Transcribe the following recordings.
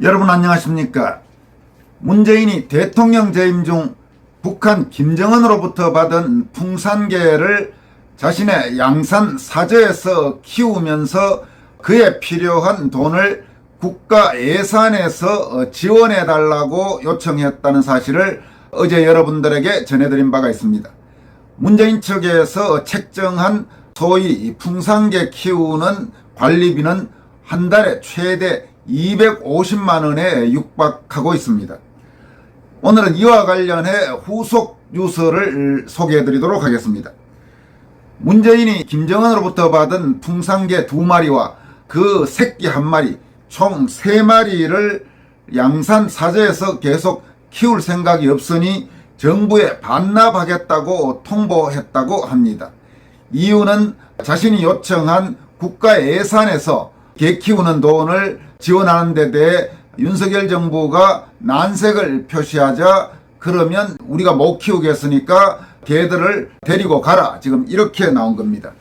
여러분 안녕하십니까? 문재인이 대통령 재임 중 북한 김정은으로부터 받은 풍산개를 자신의 양산 사저에서 키우면서 그에 필요한 돈을 국가 예산에서 어, 지원해 달라고 요청했다는 사실을 어제 여러분들에게 전해드린 바가 있습니다. 문재인 측에서 책정한 소위 풍산개 키우는 관리비는 한 달에 최대 250만 원에 육박하고 있습니다. 오늘은 이와 관련해 후속 뉴스를 소개해 드리도록 하겠습니다. 문재인이 김정은으로부터 받은 풍산개 두 마리와 그 새끼 한 마리, 총 세 마리를 양산 사저에서 계속 키울 생각이 없으니 정부에 반납하겠다고 통보했다고 합니다. 이유는 자신이 요청한 국가 예산에서 개 키우는 돈을 지원하는 데 대해 윤석열 정부가 난색을 표시하자 그러면 우리가 못 키우겠으니까 개들을 데리고 가라. 지금 이렇게 나온 겁니다.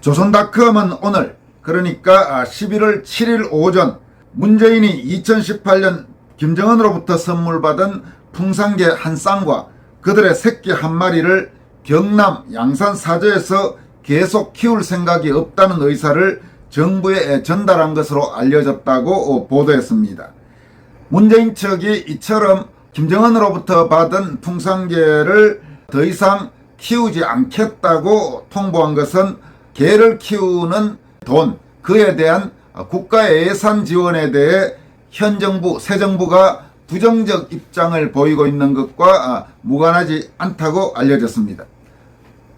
조선닷컴은 오늘 그러니까 11월 7일 오전 문재인이 2018년 김정은으로부터 선물 받은 풍산개 한 쌍과 그들의 새끼 한 마리를 경남 양산 사저에서 계속 키울 생각이 없다는 의사를 정부에 전달한 것으로 알려졌다고 보도했습니다. 문재인 측이 이처럼 김정은으로부터 받은 풍산개를 더 이상 키우지 않겠다고 통보한 것은 개를 키우는 돈, 그에 대한 국가 예산 지원에 대해 현 정부, 새 정부가 부정적 입장을 보이고 있는 것과 무관하지 않다고 알려졌습니다.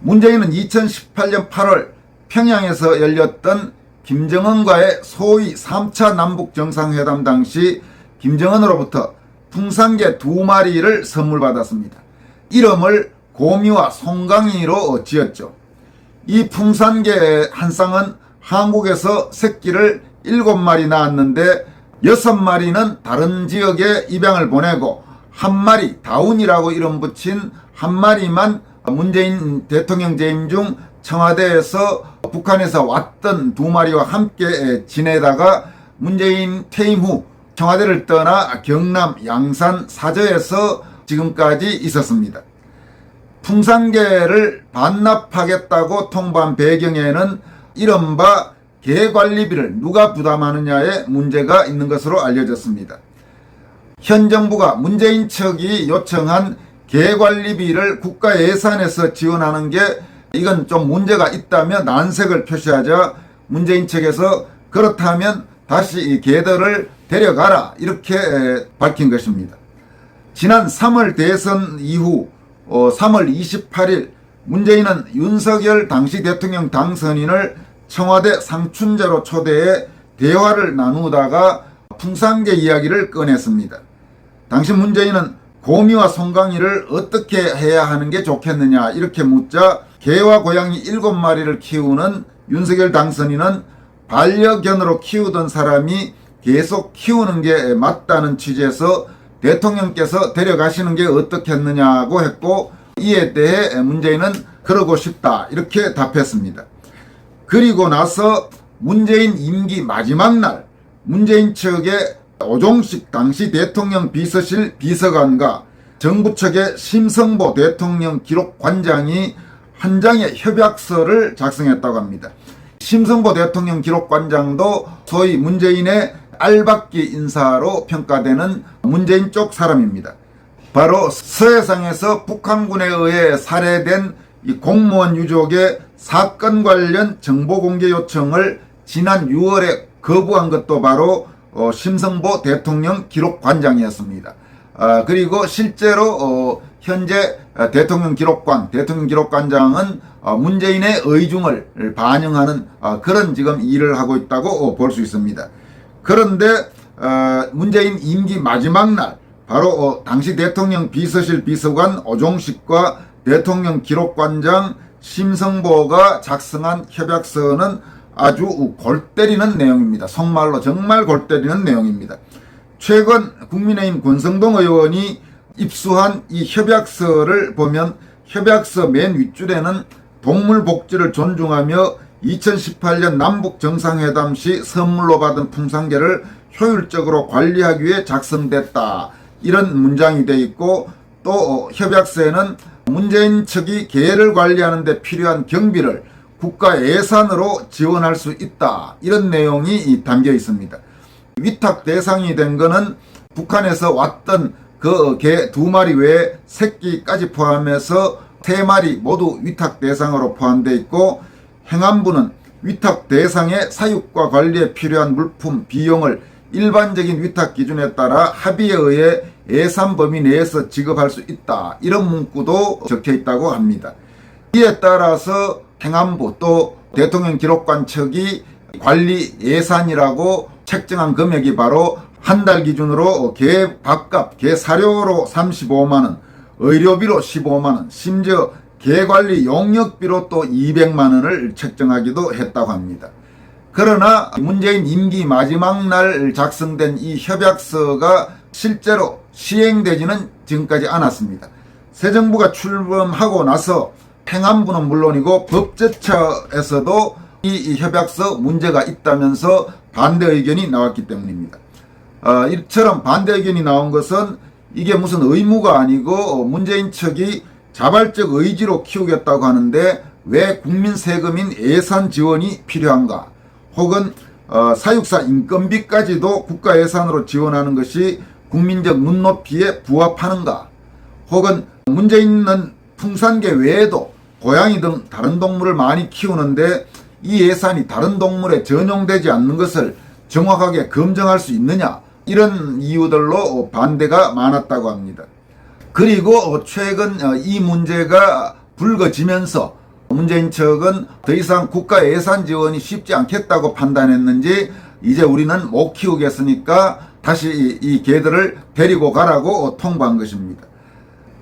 문재인은 2018년 8월 평양에서 열렸던 김정은과의 소위 3차 남북 정상회담 당시 김정은으로부터 풍산개 두 마리를 선물 받았습니다. 이름을 고미와 송강이로 지었죠. 이 풍산개 한 쌍은 한국에서 새끼를 7마리 낳았는데 6마리는 다른 지역에 입양을 보내고 한 마리 다운이라고 이름 붙인 한 마리만 문재인 대통령 재임 중 청와대에서 북한에서 왔던 두 마리와 함께 지내다가 문재인 퇴임 후 청와대를 떠나 경남 양산 사저에서 지금까지 있었습니다. 풍산개를 반납하겠다고 통보한 배경에는 이른바 개관리비를 누가 부담하느냐에 문제가 있는 것으로 알려졌습니다. 현 정부가 문재인 측이 요청한 개관리비를 국가 예산에서 지원하는 게 이건 좀 문제가 있다며 난색을 표시하자 문재인 측에서 그렇다면 다시 이 개들을 데려가라 이렇게 밝힌 것입니다. 지난 3월 대선 이후 3월 28일 문재인은 윤석열 당시 대통령 당선인을 청와대 상춘자로 초대해 대화를 나누다가 풍산개 이야기를 꺼냈습니다. 당시 문재인은 고미와 송강이를 어떻게 해야 하는 게 좋겠느냐 이렇게 묻자 개와 고양이 7마리를 키우는 윤석열 당선인은 반려견으로 키우던 사람이 계속 키우는 게 맞다는 취지에서 대통령께서 데려가시는 게 어떻겠느냐고 했고 이에 대해 문재인은 그러고 싶다 이렇게 답했습니다. 그리고 나서 문재인 임기 마지막 날 문재인 측의 오종식 당시 대통령 비서실 비서관과 정부 측의 심성보 대통령 기록관장이 한 장의 협약서를 작성했다고 합니다. 심성보 대통령 기록관장도 소위 문재인의 알박기 인사로 평가되는 문재인 쪽 사람입니다. 바로 서해상에서 북한군에 의해 살해된 이 공무원 유족의 사건 관련 정보 공개 요청을 지난 6월에 거부한 것도 바로 어, 심성보 대통령 기록관장이었습니다. 아, 그리고 실제로 어, 현재 대통령 기록관, 대통령 기록관장은 어, 문재인의 의중을 반영하는 어, 그런 지금 일을 하고 있다고 어, 볼수 있습니다. 그런데 어, 문재인 임기 마지막 날 바로 어, 당시 대통령 비서실 비서관 오종식과 대통령 기록관장 심성보가 작성한 협약서는 아주 골 때리는 내용입니다. 속말로 정말 골 때리는 내용입니다. 최근 국민의힘 권성동 의원이 입수한 이 협약서를 보면 협약서 맨 윗줄에는 동물 복지를 존중하며 2018년 남북 정상회담 시 선물로 받은 풍산개를 효율적으로 관리하기 위해 작성됐다. 이런 문장이 돼 있고 또 어, 협약서에는 문재인 측이 계를 관리하는 데 필요한 경비를 국가 예산으로 지원할 수 있다. 이런 내용이 이 담겨 있습니다. 위탁 대상이 된 거는 북한에서 왔던 그 개 두 마리 외에 새끼까지 포함해서 세 마리 모두 위탁 대상으로 포함되어 있고 행안부는 위탁 대상의 사육과 관리에 필요한 물품 비용을 일반적인 위탁 기준에 따라 합의에 의해 예산 범위 내에서 지급할 수 있다. 이런 문구도 적혀 있다고 합니다. 이에 따라서 행안부 또 대통령 기록관 측이 관리 예산이라고 책정한 금액이 바로 한 달 기준으로 개 밥값, 개 사료로 35만원, 의료비로 15만원, 심지어 개 관리 용역비로 또 200만원을 책정하기도 했다고 합니다. 그러나 문재인 임기 마지막 날 작성된 이 협약서가 실제로 시행되지는 지금까지 않았습니다. 새 정부가 출범하고 나서 행안부는 물론이고 법제처에서도 이, 이 협약서 문제가 있다면서 반대 의견이 나왔기 때문입니다. 어, 이처럼 반대 의견이 나온 것은 이게 무슨 의무가 아니고 문재인 측이 자발적 의지로 키우겠다고 하는데 왜 국민 세금인 예산 지원이 필요한가? 혹은 어, 사육사 인건비까지도 국가 예산으로 지원하는 것이 국민적 눈높이에 부합하는가? 혹은 문제 있는 풍산개 외에도 고양이 등 다른 동물을 많이 키우는데 이 예산이 다른 동물에 전용되지 않는 것을 정확하게 검증할 수 있느냐? 이런 이유들로 반대가 많았다고 합니다. 그리고 최근 이 문제가 불거지면서 문재인 측은 더 이상 국가 예산 지원이 쉽지 않겠다고 판단했는지 이제 우리는 못 키우겠으니까 다시 이 개들을 데리고 가라고 통보한 것입니다.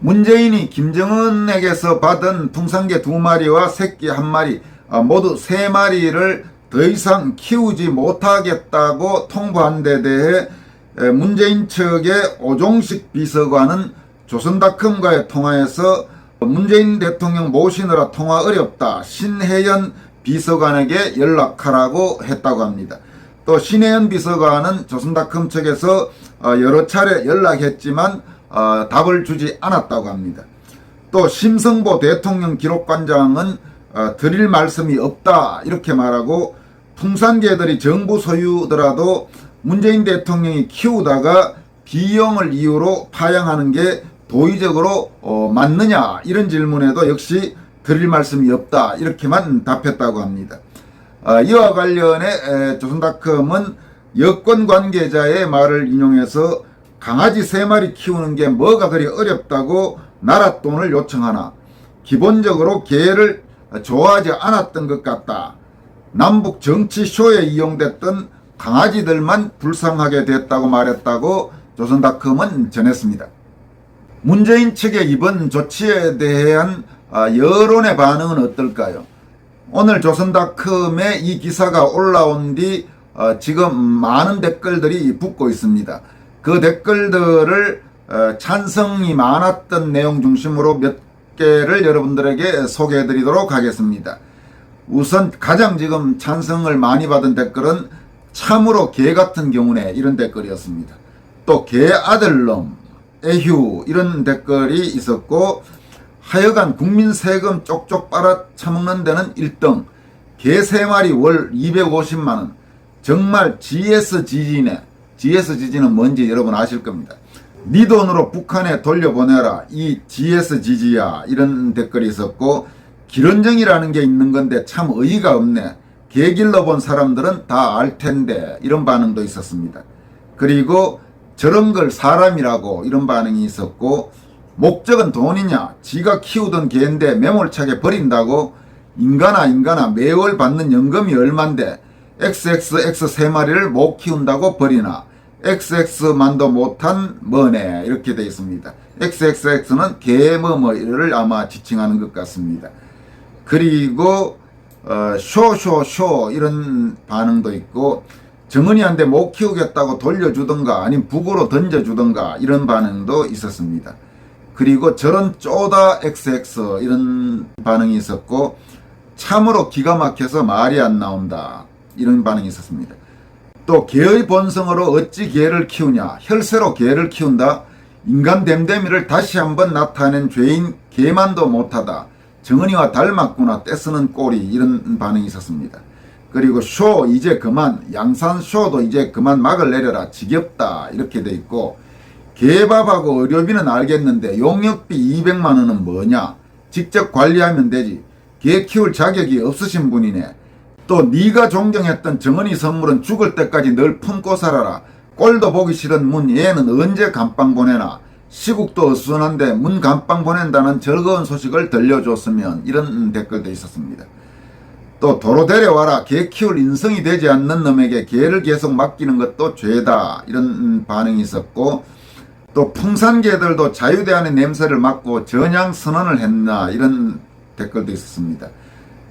문재인이 김정은에게서 받은 풍산개 두 마리와 새끼 한 마리 모두 세 마리를 더 이상 키우지 못하겠다고 통보한 데 대해 문재인 측의 오종식 비서관은 조선닷컴과의 통화에서 문재인 대통령 모시느라 통화 어렵다. 신혜연 비서관에게 연락하라고 했다고 합니다. 또 신혜연 비서관은 조선닷컴 측에서 어, 여러 차례 연락했지만 어, 답을 주지 않았다고 합니다. 또 심성보 대통령 기록관장은 어, 드릴 말씀이 없다 이렇게 말하고 풍산개들이 정부 소유더라도 문재인 대통령이 키우다가 비용을 이유로 파양하는 게 도의적으로 어, 맞느냐 이런 질문에도 역시 드릴 말씀이 없다 이렇게만 답했다고 합니다. 어, 이와 관련해 에, 조선닷컴은 여권 관계자의 말을 인용해서 강아지 세 마리 키우는 게 뭐가 그리 어렵다고 나라 돈을 요청하나 기본적으로 개를 좋아하지 않았던 것 같다. 남북 정치 쇼에 이용됐던 강아지들만 불쌍하게 됐다고 말했다고 조선닷컴은 전했습니다. 문재인 측의 이번 조치에 대한 아, 여론의 반응은 어떨까요? 오늘 조선닷컴에 이 기사가 올라온 뒤 어, 지금 많은 댓글들이 붙고 있습니다. 그 댓글들을 어, 찬성이 많았던 내용 중심으로 몇 개를 여러분들에게 소개해 드리도록 하겠습니다. 우선 가장 지금 찬성을 많이 받은 댓글은 참으로 개 같은 경우네 이런 댓글이었습니다. 또 개 아들놈, 에휴 이런 댓글이 있었고 하여간 국민 세금 쪽쪽 빨아 처먹는 데는 1등. 개 3마리 월 250만원. 정말 GSGG네. GSGG는 뭔지 여러분 아실 겁니다. 네 돈으로 북한에 돌려보내라. 이 GSGG야. 이런 댓글이 있었고 기런정이라는 게 있는 건데 참 의의가 없네 개 길러본 사람들은 다 알 텐데 이런 반응도 있었습니다. 그리고 저런 걸 사람이라고 이런 반응이 있었고 목적은 돈이냐 지가 키우던 개인데 매몰차게 버린다고 인간아 인간아 매월 받는 연금이 얼만데 XXX 세 마리를 못 키운다고 버리나 XX만도 못한 뭐네 이렇게 되어 있습니다. XXX는 개머머를 아마 지칭하는 것 같습니다. 그리고 어, 쇼쇼쇼 이런 반응도 있고 정은이한테 못 키우겠다고 돌려주던가 아니면 북으로 던져주던가 이런 반응도 있었습니다. 그리고 저런 쪼다 XX 이런 반응이 있었고 참으로 기가 막혀서 말이 안 나온다 이런 반응이 있었습니다. 또 개의 본성으로 어찌 개를 키우냐 혈세로 개를 키운다 인간 댐댐이를 다시 한번 나타낸 죄인 개만도 못하다 정은이와 닮았구나 떼쓰는 꼴이 이런 반응이 있었습니다. 그리고 쇼 이제 그만 양산 쇼도 이제 그만 막을 내려라 지겹다 이렇게 돼 있고 개밥하고 의료비는 알겠는데 용역비 200만 원은 뭐냐? 직접 관리하면 되지. 개 키울 자격이 없으신 분이네. 또 네가 존경했던 정은이 선물은 죽을 때까지 널 품고 살아라. 꼴도 보기 싫은 문 얘는 언제 감방 보내나 시국도 어수선한데 문 감방 보낸다는 즐거운 소식을 들려줬으면 이런 댓글도 있었습니다. 또 도로 데려와라 개 키울 인성이 되지 않는 놈에게 개를 계속 맡기는 것도 죄다 이런 반응이 있었고 또 풍산개들도 자유대안의 냄새를 맡고 전향 선언을 했나 이런 댓글도 있었습니다.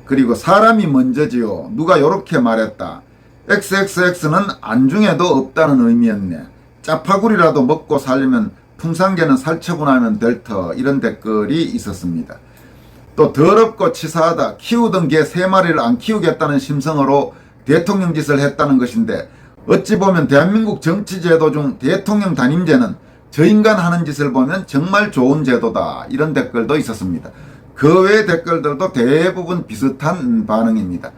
그리고 사람이 먼저지요. 누가 요렇게 말했다. XXX는 안중에도 없다는 의미였네. 짜파구리라도 먹고 살려면 풍산개는 살처분 하면 될터 이런 댓글이 있었습니다. 또 더럽고 치사하다. 키우던 개 세 마리를 안 키우겠다는 심성으로 대통령 짓을 했다는 것인데 어찌 보면 대한민국 정치 제도 중 대통령 단임제는 저 인간 하는 짓을 보면 정말 좋은 제도다. 이런 댓글도 있었습니다. 그 외의 댓글들도 대부분 비슷한 반응입니다.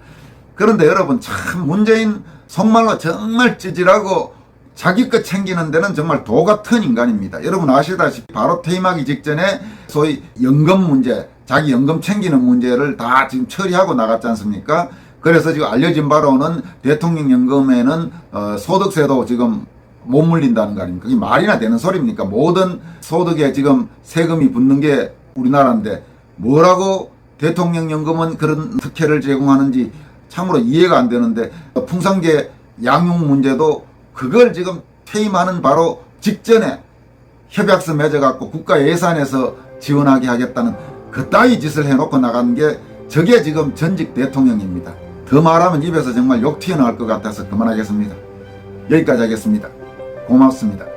그런데 여러분 참 문재인 속말로 정말 찌질하고 자기 것 챙기는 데는 정말 도 같은 인간입니다. 여러분 아시다시피 바로 퇴임하기 직전에 소위 연금 문제, 자기 연금 챙기는 문제를 다 지금 처리하고 나갔지 않습니까? 그래서 지금 알려진 바로는 대통령 연금에는 어, 소득세도 지금 못 물린다는 거 아닙니까? 이게 말이나 되는 소리입니까? 모든 소득에 지금 세금이 붙는 게 우리나라인데 뭐라고 대통령 연금은 그런 특혜를 제공하는지 참으로 이해가 안 되는데 풍산계 양육 문제도 그걸 지금 퇴임하는 바로 직전에 협약서 맺어갖고 국가 예산에서 지원하게 하겠다는 그따위 짓을 해놓고 나간 게 저게 지금 전직 대통령입니다. 더 말하면 입에서 정말 욕 튀어나올 것 같아서 그만하겠습니다. 여기까지 하겠습니다. 고맙습니다.